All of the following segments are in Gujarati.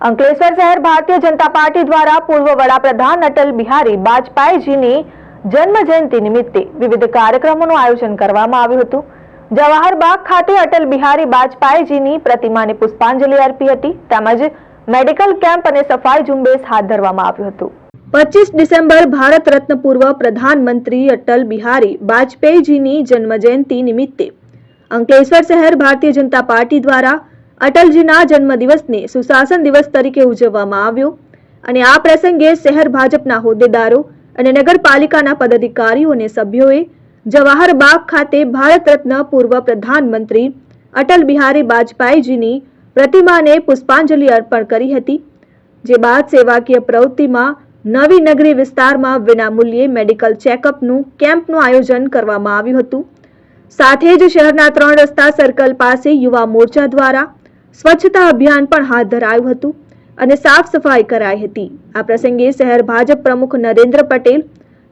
અંકલેશ્વર શહેર ભારતીય જનતા પાર્ટી દ્વારા પૂર્વ વડાપ્રધાન અટલ બિહારી વાજપેયીજીની જન્મ જયંતિ નિમિત્તે વિવિધ કાર્યક્રમોનું આયોજન કરવામાં આવ્યું હતું. જવાહરબાગ ખાતે અટલ બિહારી વાજપેયીજીની પ્રતિમાને પુષ્પાંજલિ અર્પી હતી. તેમજ મેડિકલ કેમ્પ અને સફાઈ ઝુંબેશ હાથ ધરવામાં આવ્યું હતું. પચીસ ડિસેમ્બર ભારત રત્ન પૂર્વ પ્રધાનમંત્રી અટલ બિહારી વાજપેયીજીની જન્મજયંતિ નિમિત્તે અંકલેશ્વર શહેર ભારતીય જનતા પાર્ટી દ્વારા અટલજીના જન્મદિવસને સુશાસન દિવસ તરીકે ઉજવવામાં આવ્યો અને આ પ્રસંગે શહેર ભાજપના હોદ્દેદારો અને નગરપાલિકાના પદાધિકારીઓ અને સભ્યોએ જવાહર બાગ ખાતે ભારત રત્ન પૂર્વ પ્રધાનમંત્રી અટલ બિહારી વાજપેયીજીની પ્રતિમાને પુષ્પાંજલિ અર્પણ કરી હતી, જે બાદ સેવાકીય પ્રવૃત્તિમાં નવી નગરી વિસ્તારમાં વિનામૂલ્યે મેડિકલ ચેકઅપનું કેમ્પનું આયોજન કરવામાં આવ્યું હતું. સાથે જ શહેરના ત્રણ રસ્તા સર્કલ પાસે યુવા મોરચા દ્વારા સ્વચ્છતા અભિયાન પણ હાથ ધરાયું હતું અને સાફ સફાઈ કરાઈ હતી. આ પ્રસંગે શહેર ભાજપ પ્રમુખ નરેન્દ્ર પટેલ,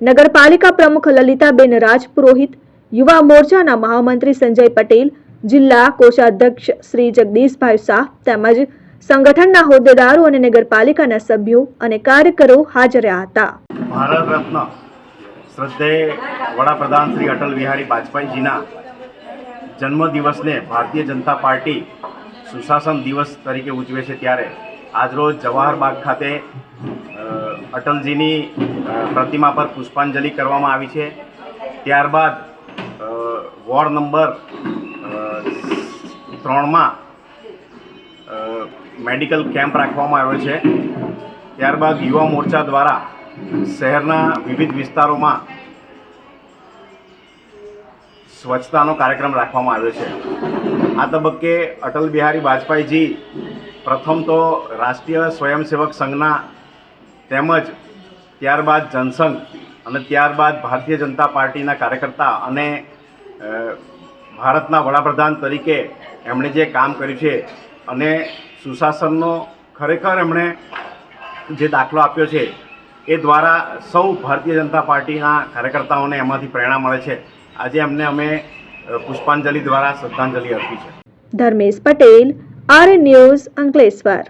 નગરપાલિકા પ્રમુખ લલિતાબેન રાજપુરોહિત, યુવા મોરચાના મહામંત્રી સંજય પટેલ, જિલ્લા કોષાધ્યક્ષ શ્રી જગદીશભાઈ શાહ તેમજ સંગઠનના હોદ્દેદારો અને નગરપાલિકાના સભ્યો અને કાર્યકરો હાજર હતા. ભારત રત્ન શ્રદ્ધેય વડાપ્રધાન શ્રી અટલ બિહારી વાજપેયીજીના જન્મદિવસને ભારતીય જનતા પાર્ટી સુશાસન દિવસ તરીકે ઉજવે છે ત્યારે આજરોજ જવાહરબાગ ખાતે અટલજીની પ્રતિમા પર પુષ્પાંજલિ કરવામાં આવી છે. ત્યારબાદ વોર્ડ નંબર ત્રણમાં મેડિકલ કેમ્પ રાખવામાં આવ્યો છે. ત્યારબાદ યુવા મોરચા દ્વારા શહેરના વિવિધ વિસ્તારોમાં સ્વચ્છતાનો કાર્યક્રમ રાખવામાં આવ્યો છે. આ તબક્કે અટલ બિહારી વાજપેયીજી પ્રથમ તો રાષ્ટ્રીય સ્વયંસેવક સંઘના તેમજ ત્યારબાદ જનસંઘ અને ત્યારબાદ ભારતીય જનતા પાર્ટીના કાર્યકર્તા અને ભારતના વડાપ્રધાન તરીકે એમણે જે કામ કર્યું છે અને સુશાસનનો ખરેખર એમણે જે દાખલો આપ્યો છે એ દ્વારા સૌ ભારતીય જનતા પાર્ટીના કાર્યકર્તાઓને એમાંથી પ્રેરણા મળે છે. આજે એમને અમે પુષ્પાંજલિ દ્વારા શ્રદ્ધાંજલિ અર્પી છે. Dharmesh Patel R news Ankleshwar.